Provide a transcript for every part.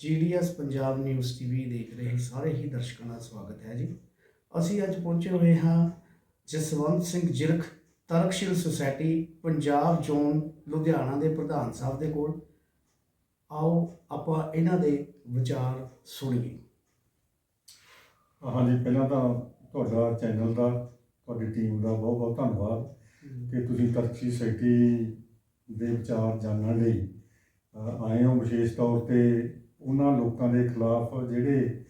GDS Punjab news TV ਦੇਖ ਰਹੇ ਸਾਰੇ ਹੀ ਦਰਸ਼ਕਾਂ ਦਾ ਸਵਾਗਤ ਹੈ ਜੀ। ਅਸੀਂ ਅੱਜ ਪਹੁੰਚੇ ਹੋਏ ਹਾਂ ਜਸਵੰਤ ਸਿੰਘ ਜਿਰਖ ਤਰਕਸ਼ੀਲ ਸੁਸਾਇਟੀ ਪੰਜਾਬ ਜ਼ੋਨ ਲੁਧਿਆਣਾ ਦੇ ਪ੍ਰਧਾਨ ਸਾਹਿਬ ਦੇ ਕੋਲ। ਆਓ ਆਪਾਂ ਇਹਨਾਂ ਦੇ ਵਿਚਾਰ ਸੁਣੀਏ। ਹਾਂਜੀ ਪਹਿਲਾਂ ਤਾਂ ਤੁਹਾਡਾ ਚੈਨਲ ਦਾ ਤੁਹਾਡੀ ਟੀਮ ਦਾ ਬਹੁਤ ਬਹੁਤ ਧੰਨਵਾਦ ਕਿ ਤੁਸੀਂ ਤਰਕਸ਼ੀ ਸੋਸਾਇਟੀ ਦੇ ਵਿਚਾਰ ਜਾਣਨ ਲਈ ਆਏ ਹੋ ਵਿਸ਼ੇਸ਼ ਤੌਰ ਤੇ ਉਹਨਾਂ ਲੋਕਾਂ ਦੇ ਖਿਲਾਫ ਜਿਹੜੇ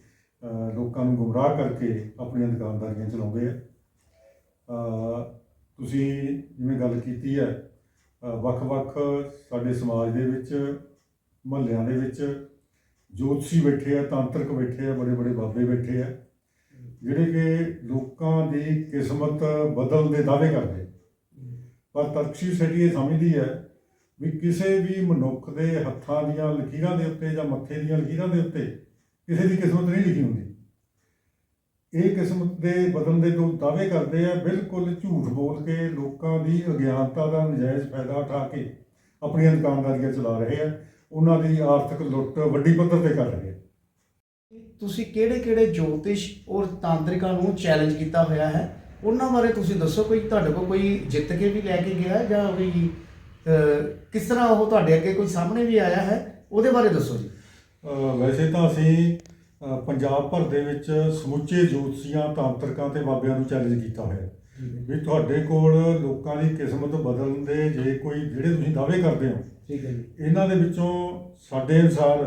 ਲੋਕਾਂ ਨੂੰ ਗੁੰਮਰਾਹ ਕਰਕੇ ਆਪਣੀਆਂ ਦੁਕਾਨਦਾਰੀਆਂ ਚਲਾਉਂਦੇ ਆ। ਤੁਸੀਂ ਜਿਵੇਂ ਗੱਲ ਕੀਤੀ ਹੈ ਵੱਖ-ਵੱਖ ਸਾਡੇ ਸਮਾਜ ਦੇ ਵਿੱਚ, ਮਹੱਲਿਆਂ ਦੇ ਵਿੱਚ ਜੋਤਸ਼ੀ ਬੈਠੇ ਆ, ਤਾਂਤਰਿਕ ਬੈਠੇ ਆ ਬੜੇ ਬੜੇ ਬਾਬੇ ਬੈਠੇ ਆ, ਜਿਹੜੇ ਕਿ ਲੋਕਾਂ ਦੀ ਕਿਸਮਤ ਬਦਲਣ ਦੇ ਦਾਅਵੇ ਕਰਦੇ ਪਰ ਤਰਕਸ਼ੀ ਸੋਸਾਇਟੀ ਇਹ ਸਮਝਦੀ ਹੈ ਵੀ ਕਿਸੇ ਵੀ ਮਨੁੱਖ ਦੇ ਹੱਥਾਂ ਦੀਆਂ ਲਕੀਰਾਂ ਦੇ ਉੱਤੇ ਜਾਂ ਮੱਥੇ ਦੀਆਂ ਲਕੀਰਾਂ ਦੇ ਉੱਤੇ ਕਿਸੇ ਦੀ ਕਿਸਮਤ ਨਹੀਂ ਲਿਖੀ ਹੁੰਦੀ। ਇਹ ਕਿਸਮਤ ਦੇ ਬਦਲਣ ਦੇ ਜੋ ਦਾਅਵੇ ਕਰਦੇ ਆ, ਬਿਲਕੁਲ ਝੂਠ ਬੋਲ ਕੇ ਲੋਕਾਂ ਦੀ ਅਗਿਆਨਤਾ ਦਾ ਨਜਾਇਜ਼ ਫਾਇਦਾ ਉਠਾ ਕੇ ਆਪਣੀਆਂ ਦੁਕਾਨਦਾਰੀਆਂ ਚਲਾ ਰਹੇ ਆ, ਉਹਨਾਂ ਦੀ ਆਰਥਿਕ ਲੁੱਟ ਵੱਡੀ ਪੱਧਰ ਤੇ ਕਰ ਰਹੇ ਆ। ਤੁਸੀਂ ਕਿਹੜੇ-ਕਿਹੜੇ ਜੋਤਿਸ਼ ਔਰ ਤਾਂਤਰਿਕਾਂ ਨੂੰ ਚੈਲੰਜ ਕੀਤਾ ਹੋਇਆ ਹੈ? ਉਹਨਾਂ ਬਾਰੇ ਤੁਸੀਂ ਦੱਸੋ ਕੋਈ, ਤੁਹਾਡੇ ਕੋਲ ਕੋਈ ਜਿੱਤ ਕੇ ਵੀ ਲੈ ਕੇ ਗਿਆ ਜਾਂ ਕੋਈ ਕਿਸ ਤਰ੍ਹਾਂ ਉਹ ਤੁਹਾਡੇ ਅੱਗੇ ਕੋਈ ਸਾਹਮਣੇ ਵੀ ਆਇਆ ਹੈ? ਉਹਦੇ ਬਾਰੇ ਦੱਸੋ ਜੀ। ਵੈਸੇ ਤਾਂ ਅਸੀਂ ਪੰਜਾਬ ਭਰ ਦੇ ਵਿੱਚ ਸਮੁੱਚੇ ਜੋਤਸ਼ੀਆਂ ਤਾਂਤਰਿਕਾਂ ਤੇ ਬਾਬਿਆਂ ਨੂੰ ਚੈਲੰਜ ਕੀਤਾ ਹੋਇਆ ਹੈ। ਵੀ ਤੁਹਾਡੇ ਕੋਲ ਲੋਕਾਂ ਦੀ ਕਿਸਮਤ ਬਦਲਣ ਦੇ ਜੇ ਕੋਈ ਜਿਹੜੇ ਤੁਸੀਂ ਦਾਅਵੇ ਕਰਦੇ ਹੋ ਠੀਕ ਹੈ ਜੀ। ਇਹਨਾਂ ਦੇ ਵਿੱਚੋਂ ਸਾਡੇ ਅਨੁਸਾਰ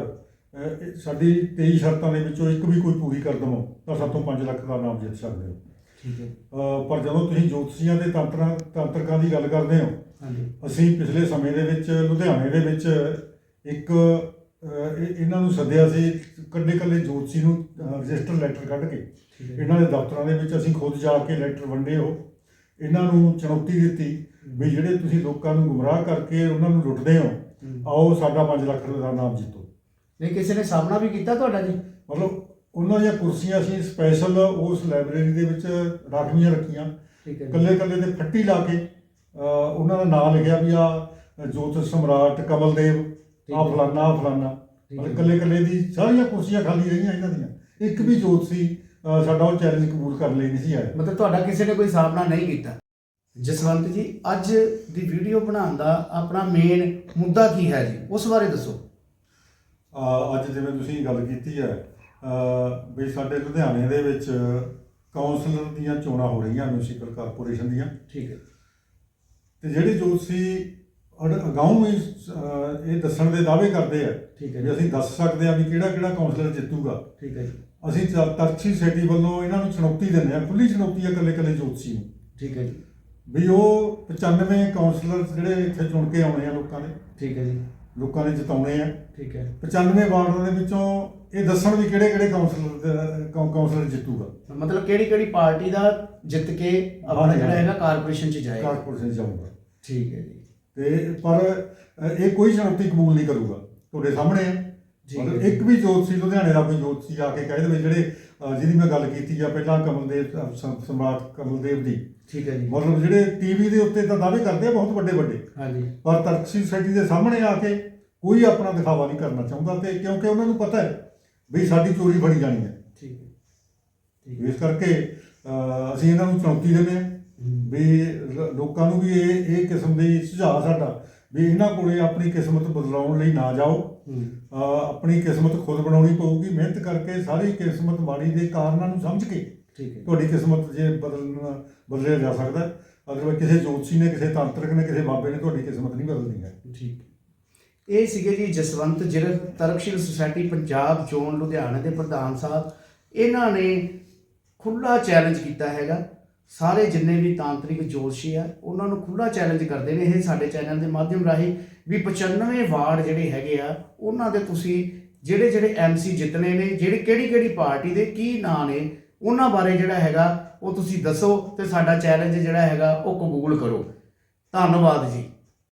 ਸਾਡੀ 23 ਸ਼ਰਤਾਂ ਦੇ ਵਿੱਚੋਂ ਇੱਕ ਵੀ ਕੋਈ ਪੂਰੀ ਕਰ ਦਵੋ ਤਾਂ ਸਾਤੋਂ 5 ਲੱਖ ਦਾ ਨਾਮ ਜਿੱਤ ਸਕਦੇ ਹੋ। ਠੀਕ ਹੈ ਅ, ਪਰ ਜਦੋਂ ਤੁਸੀਂ ਜੋਤਸ਼ੀਆਂ ਤੇ ਤੰਤਰਾਂ ਤਾਂਤਰਿਕਾਂ ਦੀ ਗੱਲ ਕਰਦੇ ਹੋ ਹਾਂਜੀ। ਅਸੀਂ ਪਿਛਲੇ ਸਮੇਂ ਦੇ ਵਿੱਚ ਲੁਧਿਆਣੇ ਦੇ ਵਿੱਚ ਇੱਕ ਅਹ, ਇਹ- ਇਹਨਾਂ ਨੂੰ ਸੱਦਿਆ ਸੀ ਕੱਲੇ ਕੱਲੇ ਜੋਤਸੀ ਨੂੰ ਰਜਿਸਟਰ ਲੈਟਰ ਕੱਢ ਕੇ। ਠੀਕ ਹੈ। ਇਹਨਾਂ ਦੇ ਦਫ਼ਤਰਾਂ ਦੇ ਵਿੱਚ ਅਸੀਂ ਖੁਦ ਜਾ ਕੇ ਲੈਟਰ ਵੰਡੇ ਹੋ ਇਹਨਾਂ ਨੂੰ ਚੁਣੌਤੀ ਦਿੱਤੀ ਵੀ ਜਿਹੜੇ ਤੁਸੀਂ ਲੋਕਾਂ ਨੂੰ ਗੁੰਮਰਾਹ ਕਰਕੇ ਉਹਨਾਂ ਨੂੰ ਲੁੱਟਦੇ ਹੋ ਹਮ। ਆਓ ਸਾਡਾ 5 ਲੱਖ ਰੁਪਏ ਦਾ ਨਾਮ ਜਿੱਤੋ। ਨਹੀਂ ਕਿਸੇ ਨੇ ਸਾਹਮਣਾ ਵੀ ਕੀਤਾ ਤੁਹਾਡਾ ਜੀ? ਮਤਲਬ ਉਹਨਾਂ ਦੀਆਂ ਕੁਰਸੀਆਂ ਅਸੀਂ ਸਪੈਸ਼ਲ ਉਸ ਲਾਇਬ੍ਰੇਰੀ ਦੇ ਵਿੱਚ ਰਾਖਵੀਆਂ ਰੱਖੀਆਂ। ਠੀਕ ਹੈ ਜੀ। ਕੱਲੇ ਕੱਲੇ ਤੇ ਫੱਟੀ ਲਾ ਕੇ ਉਹਨਾਂ ਦਾ ਨਾਮ ਲਿਖਿਆ ਵੀ ਆ ਜੋਤਿਸ਼ ਸਮਰਾਟ ਕਮਲਦੇਵ ਆ ਹੈ। ਫਲਾਨਾ ਆਹ ਫਲਾਨਾ। ਠੀਕ ਹੈ। ਮਤਲਬ ਕੱਲੇ ਕੱਲੇ ਦੀ ਸਾਰੀਆਂ ਕੁਰਸੀਆਂ ਖਾਲੀ ਰਹੀਆਂ ਇਹਨਾਂ ਦੀਆਂ। ਇੱਕ ਵੀ ਜੋਤਸ਼ੀ ਅਹ, ਸਾਡਾ ਉਹ ਚੈਲੰਜ ਕਬੂਲ ਕਰਨ ਲਈ ਨਹੀਂ ਸੀ ਆਇਆ। ਮਤਲਬ ਤੁਹਾਡਾ ਕਿਸੇ ਨੇ ਕੋਈ ਸਾਹਮਣਾ ਨਹੀਂ ਕੀਤਾ। ਜਸਵੰਤ ਜੀ ਅੱਜ ਦੀ ਵੀਡੀਓ ਬਣਾਉਣ ਦਾ ਆਪਣਾ ਮੇਨ ਮੁੱਦਾ ਕੀ ਹੈ ਜੀ? ਉਸ ਬਾਰੇ ਦੱਸੋ। ਅੱਜ ਜਿਵੇਂ ਤੁਸੀਂ ਗੱਲ ਕੀਤੀ ਹੈ ਵੀ ਸਾਡੇ ਲੁਧਿਆਣੇ ਦੇ ਵਿੱਚ ਕਾਉਂਸਲਰ ਦੀਆਂ ਚੋਣਾਂ ਹੋ ਰਹੀਆਂ ਮਿਊਨਿਸਪਲ ਕਾਰਪੋਰੇਸ਼ਨ ਦੀਆਂ। ਠੀਕ ਹੈ। ਤੇ ਜਿਹੜੇ ਜੋਤਸ਼ੀ ਅਡ- ਅਗਾਊਂ ਇਹ ਦੱਸਣ ਦੇ ਦਾਅਵੇ ਕਰਦੇ ਆ ਠੀਕ ਹੈ ਵੀ ਜੀ। ਅਸੀਂ ਦੱਸ ਸਕਦੇ ਆ ਵੀ ਕਿਹੜਾ ਕਿਹੜਾ ਕਾਉਂਸਲਰ ਜਿੱਤੂਗਾ। ਠੀਕ ਹੈ ਜੀ। ਅਸੀਂ ਤ- ਤਰਕਸ਼ੀ ਸੋਸਾਇਟੀ ਵੱਲੋਂ ਇਹਨਾਂ ਨੂੰ ਚੁਣੌਤੀ ਦਿੰਦੇ ਆ ਖੁੱਲੀ ਚੁਣੌਤੀ ਆ ਇਕੱਲੇ ਇਕੱਲੇ ਜੋਤਸ਼ੀ ਨੂੰ। ਠੀਕ ਹੈ ਜੀ। ਵੀ ਉਹ 95 ਕਾਉਂਸਲਰ ਜਿਹੜੇ ਇੱਥੇ ਚੁਣ ਕੇ ਆਉਣੇ ਆ ਲੋਕਾਂ ਨੇ ਠੀਕ ਹੈ ਜੀ। ਲੋਕਾਂ ਨੇ ਜਿਤਾਉਣੇ ਆ। ਠੀਕ ਹੈ। 95 ਵਾਰਡਾਂ ਦੇ ਵਿੱਚੋਂ ਇਹ ਦੱਸਣ ਵੀ ਕਿਹੜੇ ਕਿਹੜੇ ਕਾਉਂਸਲਰ ਕਾਉਂਸਲਰ ਜਿੱਤੂਗਾ। ਮਤਲਬ ਕਿਹੜੀ ਕਿਹੜੀ ਪਾਰਟੀ ਦਾ ਜਿੱਤ ਕੇ ਆਪਣਾ ਜਿਹੜਾ। ਹੈਗਾ ਕਾਰਪੋਰੇਸ਼ਨ ਚ ਜਾਏਗਾ। ਕਾਰਪੋਰੇਸ਼ਨ ਜਾਊਗਾ। ਠੀਕ ਹੈ ਜੀ। ਤੇ ਪਰ ਇਹ ਕੋਈ ਚੁਣੌਤੀ ਕਬੂਲ ਨਹੀਂ ਕਰੂਗਾ। ਤੁਹਾਡੇ ਸਾਹਮਣੇ ਆ। ਹੈ ਮਤਲਬ। ਇੱਕ ਵੀ ਜੋਤਸ਼ੀ ਲੁਧਿਆਣੇ ਦਾ ਕੋਈ ਜੋਤਸ਼ੀ ਆ ਕੇ ਕਹਿ ਦੇਵੇ ਜਿਹੜੇ ਜਿਹਦੀ ਮੈਂ ਗੱਲ ਕੀਤੀ ਆ ਪਹਿਲਾਂ ਕਮਲਦੇਵ ਸਮ- ਸਮਰਾਟ ਕਮਲਦੇਵ ਦੀ। ਠੀਕ ਹੈ ਜੀ। ਮਤਲਬ ਜਿਹੜੇ ਟੀਵੀ ਦੇ ਉੱਤੇ ਤਾਂ ਦਾਅਵੇ ਕਰਦੇ ਆ ਬਹੁਤ ਵੱਡੇ ਵੱਡੇ। ਹਾਂਜੀ। ਪਰ ਤਰਕਸ਼ੀ ਸੋਸਾਇਟੀ ਦੇ ਸਾਹਮਣੇ ਆ ਕੇ ਕੋਈ ਆਪਣਾ ਦਿਖਾਵਾ ਨਹੀਂ ਕਰਨਾ ਚਾਹੁੰਦਾ ਤੇ ਕਿਉਂਕਿ ਉਹਨਾਂ ਨੂੰ ਪਤਾ ਹੈ ਵੀ ਸਾਡੀ ਚੋਰੀ ਫੜੀ ਜਾਣੀ ਹੈ। ਠੀਕ ਹੈ। ਠੀਕ ਹੈ। ਇਸ ਕਰਕੇ ਅਹ, ਅਸੀਂ ਇਹਨਾਂ ਨੂੰ ਚੁਣੌਤੀ ਦਿੰਦੇ ਹਾਂ ਹਮ, ਵੀ ਲ- ਲੋਕਾਂ ਨੂੰ ਵੀ ਇਹ ਇਹ ਕਿਸਮ ਦੀ ਸੁਝਾਅ ਸਾਡਾ ਵੀ ਇਹਨਾਂ ਕੋਲੇ ਆਪਣੀ ਕਿਸਮਤ ਬਦਲਾਉਣ ਲਈ ਨਾ ਜਾਓ। ਆਪਣੀ ਕਿਸਮਤ ਖੁਦ ਬਣਾਉਣੀ ਪਊਗੀ। ਮਿਹਨਤ ਕਰਕੇ ਸਾਰੀ ਕਿਸਮਤ ਮਾੜੀ ਦੇ ਕਾਰਨਾਂ ਨੂੰ ਸਮਝ ਕੇ ਠੀਕ ਹੈ। ਤੁਹਾਡੀ ਕਿਸਮਤ ਜੇ ਬਦਲਣਾ ਬਦਲਿਆ ਜਾ ਸਕਦਾ ਅਦਰਵਾਇਜ਼ ਕਿਸੇ ਜੋਤਸ਼ੀ ਨੇ ਕਿਸੇ ਤਾਂਤਰਿਕ ਨੇ ਕਿਸੇ ਬਾਬੇ ਨੇ ਤੁਹਾਡੀ ਕਿਸਮਤ ਨਹੀਂ ਬਦਲਣੀ ਹੈ। ਠੀਕ ਇਹ ਸੀਗੇ ਜੀ ਜਸਵੰਤ ਜਿਰਕ ਤਰਕਸ਼ੀਲ ਸੁਸਾਇਟੀ ਪੰਜਾਬ ਜ਼ੋਨ ਲੁਧਿਆਣਾ ਦੇ ਪ੍ਰਧਾਨ ਸਾਹਿਬ। ਇਹਨਾਂ ਨੇ ਖੁੱਲਾ ਚੈਲੰਜ ਕੀਤਾ ਹੈਗਾ। ਸਾਰੇ ਜਿੰਨੇ ਵੀ ਤਾਂਤਰਿਕ ਜੋਤਸ਼ੀ ਆ, ਉਹਨਾਂ ਨੂੰ ਖੁੱਲਾ ਚੈਲੰਜ ਕਰਦੇ ਨੇ ਇਹ ਸਾਡੇ ਚੈਨਲ ਦੇ ਮਾਧਿਅਮ ਰਾਹੀਂ ਵੀ 95 ਵਾਰਡ ਜਿਹੜੇ ਹੈਗੇ ਆ, ਉਹਨਾਂ ਦੇ ਤੁਸੀਂ ਜਿਹੜੇ ਜਿਹੜੇ ਐਮਸੀ ਜਿੱਤਨੇ ਨੇ, ਜਿਹੜੀ ਕਿਹੜੀ ਕਿਹੜੀ ਪਾਰਟੀ ਦੇ ਕੀ ਨਾਂ ਨੇ, ਉਹਨਾਂ ਬਾਰੇ ਜਿਹੜਾ ਹੈਗਾ ਉਹ ਤੁਸੀਂ ਦੱਸੋ ਤੇ ਸਾਡਾ ਚੈਲੰਜ ਜਿਹੜਾ ਹੈਗਾ ਉਹ ਕਬੂਲ ਕਰੋ। ਧੰਨਵਾਦ ਜੀ।